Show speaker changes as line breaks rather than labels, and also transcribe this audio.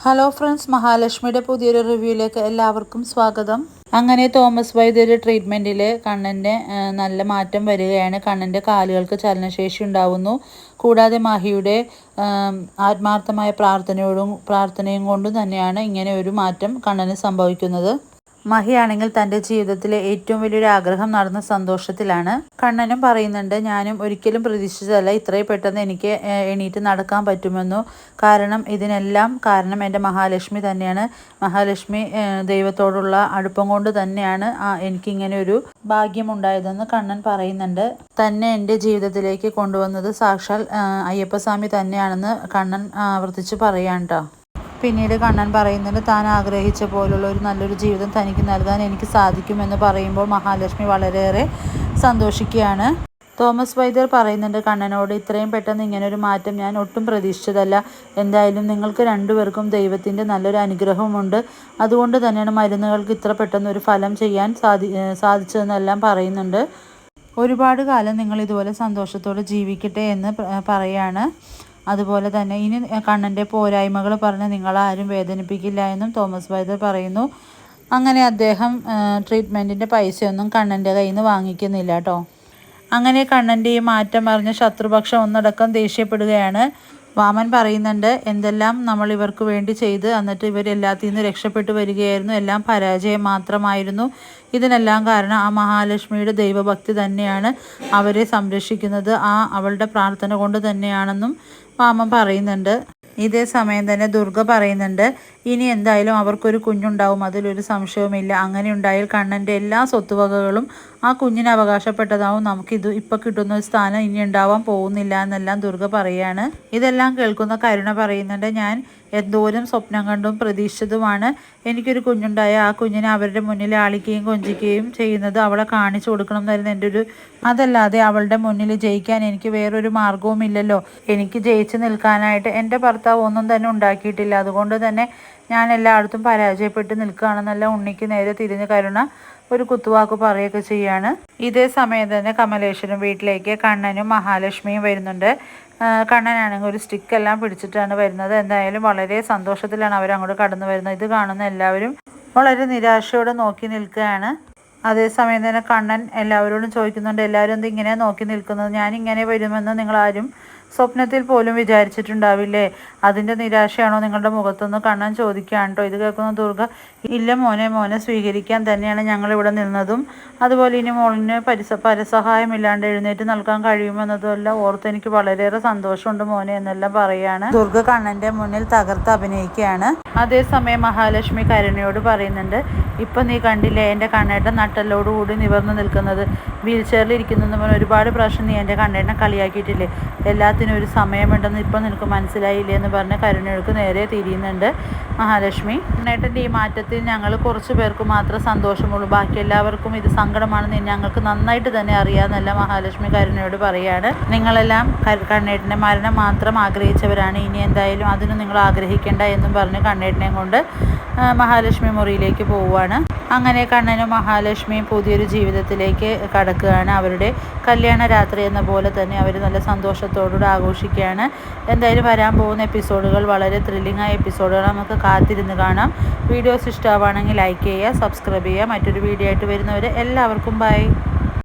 Hello friends മഹാലക്ഷ്മിയുടെ പുതിയൊരു റിവ്യൂയിലേക്ക് എല്ലാവർക്കും സ്വാഗതം. അങ്ങനെ തോമസ് വൈദ്യരുടെ ട്രീറ്റ്മെന്റിൽ കണ്ണന്റെ നല്ല മാറ്റം വരികയാണ്. കണ്ണന്റെ കാലുകൾക്ക് ചലനശേഷി ഉണ്ടാവുന്നു. കൂടാതെ മഹിയുടെ ആത്മാർത്ഥമായ പ്രാർത്ഥനയോടും പ്രാർത്ഥനയും കൊണ്ടും തന്നെയാണ് ഇങ്ങനെ ഒരു മാറ്റം കണ്ണന് സംഭവിക്കുന്നത്. മഹിയാണെങ്കിൽ തന്റെ ജീവിതത്തിലെ ഏറ്റവും വലിയൊരു ആഗ്രഹം നടന്ന സന്തോഷത്തിലാണ്. കണ്ണനും പറയുന്നുണ്ട് ഞാനും ഒരിക്കലും പ്രതീക്ഷിച്ചതല്ല. ഇത്രയും പെട്ടെന്ന് എനിക്ക് എണീറ്റ് നടക്കാൻ പറ്റുമെന്നു. കാരണം ഇതിനെല്ലാം കാരണം എന്റെ മഹാലക്ഷ്മി തന്നെയാണ്. മഹാലക്ഷ്മി ദൈവത്തോടുള്ള അടുപ്പം കൊണ്ട് തന്നെയാണ് എനിക്കിങ്ങനെ ഒരു ഭാഗ്യമുണ്ടായതെന്ന് കണ്ണൻ പറയുന്നുണ്ട്. തന്നെ എന്റെ ജീവിതത്തിലേക്ക് കൊണ്ടുവന്നത് സാക്ഷാൽ അയ്യപ്പസ്വാമി തന്നെയാണെന്ന് കണ്ണൻ ആവർത്തിച്ച് പറയാം കേട്ടോ പിന്നീട് കണ്ണൻ പറയുന്നത് താൻ ആഗ്രഹിച്ച പോലുള്ള ഒരു നല്ലൊരു ജീവിതം തനിക്ക് നൽകാൻ എനിക്ക് സാധിക്കുമെന്ന് പറയുമ്പോൾ മഹാലക്ഷ്മി വളരെയേറെ സന്തോഷിക്കുകയാണ്. തോമസ് വൈദ്യർ പറയുന്നുണ്ട് കണ്ണനോട് ഇത്രയും പെട്ടെന്ന് ഇങ്ങനൊരു മാറ്റം ഞാൻ ഒട്ടും പ്രതീക്ഷിച്ചതല്ല. എന്തായാലും നിങ്ങൾക്ക് രണ്ടുപേർക്കും ദൈവത്തിന്റെ നല്ലൊരു അനുഗ്രഹമുണ്ട്. അതുകൊണ്ട് തന്നെയാണ് മരുന്നുകൾക്ക് ഇത്ര പെട്ടെന്ന് ഒരു ഫലം ചെയ്യാൻ സാധി സാധിച്ചതെന്നെല്ലാം പറയുന്നുണ്ട്. ഒരുപാട് കാലം നിങ്ങൾ ഇതുപോലെ സന്തോഷത്തോടെ ജീവിക്കട്ടെ എന്ന് പറയാണ്. അതുപോലെ തന്നെ ഇനി കണ്ണന്റെ പോരായ്മകൾ പറഞ്ഞ് നിങ്ങളാരും വേദനിപ്പിക്കില്ല എന്നും തോമസ് വൈദ്യർ പറയുന്നു. അങ്ങനെ അദ്ദേഹം ട്രീറ്റ്മെന്റിന്റെ പൈസയൊന്നും കണ്ണന്റെ കയ്യിൽ നിന്ന് വാങ്ങിക്കുന്നില്ല കേട്ടോ അങ്ങനെ കണ്ണന്റെ ഈ മാറ്റം പറഞ്ഞ് ശത്രുപക്ഷം ഒന്നടക്കം ദേഷ്യപ്പെടുകയാണ്. വാമൻ പറയുന്നുണ്ട് എന്തെല്ലാം നമ്മൾ ഇവർക്ക് വേണ്ടി ചെയ്ത് എന്നിട്ട് ഇവരെല്ലാത്തിൽ നിന്ന് രക്ഷപ്പെട്ടു വരികയായിരുന്നു എല്ലാം പരാജയം മാത്രമായിരുന്നു. ഇതിനെല്ലാം കാരണം ആ മഹാലക്ഷ്മിയുടെ ദൈവഭക്തി തന്നെയാണ് അവരെ സംരക്ഷിക്കുന്നത് ആ അവളുടെ പ്രാർത്ഥന കൊണ്ട് തന്നെയാണെന്നും വാമൻ പറയുന്നുണ്ട്. ഇതേ സമയം തന്നെ ദുർഗ പറയുന്നുണ്ട് ഇനി എന്തായാലും അവർക്കൊരു കുഞ്ഞുണ്ടാവും അതിലൊരു സംശയവുമില്ല. അങ്ങനെ ഉണ്ടായാൽ കണ്ണന്റെ എല്ലാ സ്വത്തുവകകളും ആ കുഞ്ഞിനെ അവകാശപ്പെട്ടതാവും. നമുക്കിത് ഇപ്പം കിട്ടുന്ന ഒരു സ്ഥാനം ഇനി ഉണ്ടാവാൻ പോകുന്നില്ല എന്നെല്ലാം ദുർഗ പറയാണ്. ഇതെല്ലാം കേൾക്കുന്ന കരുണ പറയുന്നുണ്ട്. ഞാൻ എന്തോരം സ്വപ്നം കണ്ടും പ്രതീക്ഷിച്ചതുമാണ് എനിക്കൊരു കുഞ്ഞുണ്ടായ ആ കുഞ്ഞിനെ അവരുടെ മുന്നിൽ ആളിക്കുകയും കൊഞ്ചിക്കുകയും ചെയ്യുന്നത്. അവളെ കാണിച്ചു കൊടുക്കണം എന്നായിരുന്നു എന്റെ ഒരു അതല്ലാതെ അവളുടെ മുന്നിൽ ജയിക്കാൻ എനിക്ക് വേറൊരു മാർഗവും ഇല്ലല്ലോ എനിക്ക് ജയിച്ചു നിൽക്കാനായിട്ട് എന്റെ ഭർത്താവ് ഒന്നും തന്നെ ഉണ്ടാക്കിയിട്ടില്ല. അതുകൊണ്ട് തന്നെ ഞാൻ എല്ലായിടത്തും പരാജയപ്പെട്ട് നിൽക്കുകയാണെന്നല്ല ഉണ്ണിക്ക് നേരെ തിരിഞ്ഞ് കരുണ ഒരു കുത്തുവാക്ക് പറയുകയൊക്കെ ചെയ്യാണ്. ഇതേ സമയം തന്നെ കമലേശ്വരം വീട്ടിലേക്ക് കണ്ണനും മഹാലക്ഷ്മിയും വരുന്നുണ്ട്. കണ്ണനാണെങ്കിൽ ഒരു സ്റ്റിക്കെല്ലാം പിടിച്ചിട്ടാണ് വരുന്നത്. എന്തായാലും വളരെ സന്തോഷത്തിലാണ് അവർ അങ്ങോട്ട് കടന്നു വരുന്നത്. ഇത് കാണുന്ന എല്ലാവരും വളരെ നിരാശയോടെ നോക്കി നിൽക്കുകയാണ്. അതേസമയം തന്നെ കണ്ണൻ എല്ലാവരോടും ചോദിക്കുന്നുണ്ട് എല്ലാവരും എന്ത് ഇങ്ങനെ നോക്കി നിൽക്കുന്നത്? ഞാൻ ഇങ്ങനെ വരുമെന്ന് നിങ്ങളാരും സ്വപ്നത്തിൽ പോലും വിചാരിച്ചിട്ടുണ്ടാവില്ലേ? അതിന്റെ നിരാശയാണോ നിങ്ങളുടെ മുഖത്തൊന്ന് കണ്ണൻ ചോദിക്കുകയാണ് കേട്ടോ ഇത് കേൾക്കുന്ന ദുർഗ ഇല്ല മോനെ മോനെ സ്വീകരിക്കാൻ തന്നെയാണ് ഞങ്ങൾ ഇവിടെ നിന്നതും. അതുപോലെ ഇനി മോളിന് പരിസ പരസഹായമില്ലാണ്ട് എഴുന്നേറ്റ് നൽകാൻ കഴിയുമെന്നതുമല്ല ഓർത്ത് എനിക്ക് വളരെയേറെ സന്തോഷമുണ്ട് മോനെ എന്നെല്ലാം പറയാണ്. ദുർഗ കണ്ണന്റെ മുന്നിൽ തകർത്ത് അഭിനയിക്കുകയാണ്. അതേസമയം മഹാലക്ഷ്മി കരുണയോട് പറയുന്നുണ്ട് ഇപ്പം നീ കണ്ടില്ലേ എന്റെ കണ്ണേട്ടൻ നട്ടലോടുകൂടി നിവർന്നു നിൽക്കുന്നത്. വീൽ ചെയറിൽ ഇരിക്കുന്നതെന്ന് ഒരുപാട് പ്രാവശ്യം നീ എന്റെ കണ്ണേട്ടനെ കളിയാക്കിയിട്ടില്ലേ? എല്ലാത്തിനും ഒരു സമയമുണ്ടെന്ന് ഇപ്പം നിനക്ക് മനസ്സിലായില്ലേ? എന്ന് പറഞ്ഞ് കരുണയോട് നേരെ തിരിയുന്നുണ്ട് മഹാലക്ഷ്മി. കണ്ണേട്ടന്റെ ഈ മാറ്റത്തിൽ ഞങ്ങൾ കുറച്ച് പേർക്ക് മാത്രം സന്തോഷമുള്ളൂ. ബാക്കി എല്ലാവർക്കും ഇത് സങ്കടമാണെന്ന് ഞങ്ങൾക്ക് നന്നായിട്ട് തന്നെ അറിയാമെന്നല്ല മഹാലക്ഷ്മി കരുണയോട് പറയാണ്. നിങ്ങളെല്ലാം കണ്ണേട്ടന്റെ മരണം മാത്രം ആഗ്രഹിച്ചവരാണ്. ഇനി എന്തായാലും അതിനും നിങ്ങൾ ആഗ്രഹിക്കേണ്ട എന്നും പറഞ്ഞ് കണ്ണേട്ടനെയും കൊണ്ട് മഹാലക്ഷ്മി മുറിയിലേക്ക് പോവുകയാണ് അങ്ങനെ കണ്ണനും മഹാലക്ഷ്മിയും പുതിയൊരു ജീവിതത്തിലേക്ക് കടക്കുകയാണ്. അവരുടെ കല്യാണ രാത്രി എന്ന പോലെ തന്നെ അവർ നല്ല സന്തോഷത്തോടുകൂടി ആഘോഷിക്കുകയാണ്. എന്തായാലും വരാൻ പോകുന്ന എപ്പിസോഡുകൾ വളരെ ത്രില്ലിംഗ് ആയ എപ്പിസോഡുകൾ നമുക്ക് കാത്തിരുന്ന് കാണാം. വീഡിയോസ് ഇഷ്ടമാണെങ്കിൽ ലൈക്ക് ചെയ്യുക സബ്സ്ക്രൈബ് ചെയ്യുക. മറ്റൊരു വീഡിയോ ആയിട്ട് വരുന്നവർ എല്ലാവർക്കും ബൈ